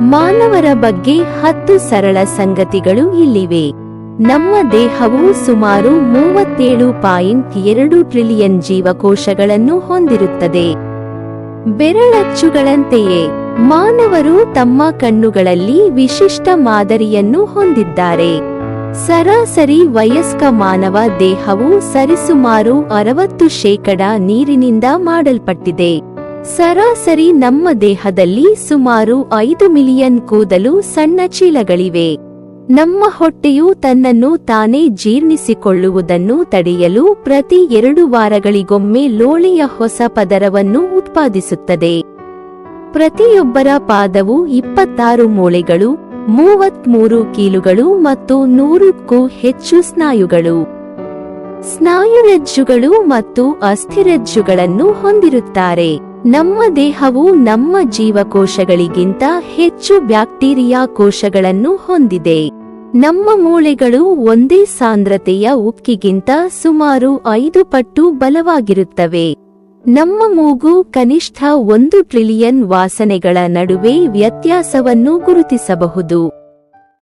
ಮಾನವರ ಬಗ್ಗೆ ಹತ್ತು ಸರಳ ಸಂಗತಿಗಳು ಇಲ್ಲಿವೆ. ನಮ್ಮ ದೇಹವು ಸುಮಾರು ಮೂವತ್ತೇಳು ಪಾಯಿಂಟ್ ಎರಡು ಟ್ರಿಲಿಯನ್ ಜೀವಕೋಶಗಳನ್ನು ಹೊಂದಿರುತ್ತದೆ. ಬೆರಳಚ್ಚುಗಳಂತೆಯೇ, ಮಾನವರು ತಮ್ಮ ಕಣ್ಣುಗಳಲ್ಲಿ ವಿಶಿಷ್ಟ ಮಾದರಿಯನ್ನು ಹೊಂದಿದ್ದಾರೆ. ಸರಾಸರಿ ವಯಸ್ಕ ಮಾನವ ದೇಹವು ಸರಿಸುಮಾರು ಅರವತ್ತು ಶೇಕಡ ನೀರಿನಿಂದ ಮಾಡಲ್ಪಟ್ಟಿದೆ. ಸರಾಸರಿ ನಮ್ಮ ದೇಹದಲ್ಲಿ ಸುಮಾರು ಐದು ಮಿಲಿಯನ್ ಕೂದಲು ಸಣ್ಣ ಚೀಲಗಳಿವೆ. ನಮ್ಮ ಹೊಟ್ಟೆಯು ತನ್ನನ್ನು ತಾನೇ ಜೀರ್ಣಿಸಿಕೊಳ್ಳುವುದನ್ನು ತಡೆಯಲು ಪ್ರತಿ ಎರಡು ವಾರಗಳಿಗೊಮ್ಮೆ ಲೋಳೆಯ ಹೊಸ ಪದರವನ್ನು ಉತ್ಪಾದಿಸುತ್ತದೆ. ಪ್ರತಿಯೊಬ್ಬರ ಪಾದವು ಇಪ್ಪತ್ತಾರು ಮೂಳೆಗಳು, ಮೂವತ್ಮೂರು ಕೀಲುಗಳು ಮತ್ತು ನೂರಕ್ಕೂ ಹೆಚ್ಚು ಸ್ನಾಯುಗಳು. ಸ್ನಾಯುರಜ್ಜುಗಳು ಮತ್ತು ಅಸ್ಥಿರಜ್ಜುಗಳನ್ನು ಹೊಂದಿರುತ್ತಾರೆ. ನಮ್ಮ ದೇಹವು ನಮ್ಮ ಜೀವಕೋಶಗಳಿಗಿಂತ ಹೆಚ್ಚು ಬ್ಯಾಕ್ಟೀರಿಯಾ ಕೋಶಗಳನ್ನು ಹೊಂದಿದೆ. ನಮ್ಮ ಮೂಳೆಗಳು ಒಂದೇ ಸಾಂದ್ರತೆಯ ಉಕ್ಕಿಗಿಂತ ಸುಮಾರು ಐದು ಪಟ್ಟು ಬಲವಾಗಿರುತ್ತವೆ. ನಮ್ಮ ಮೂಗು ಕನಿಷ್ಠ ಒಂದು ಟ್ರಿಲಿಯನ್ ವಾಸನೆಗಳ ನಡುವೆ ವ್ಯತ್ಯಾಸವನ್ನು ಗುರುತಿಸಬಹುದು.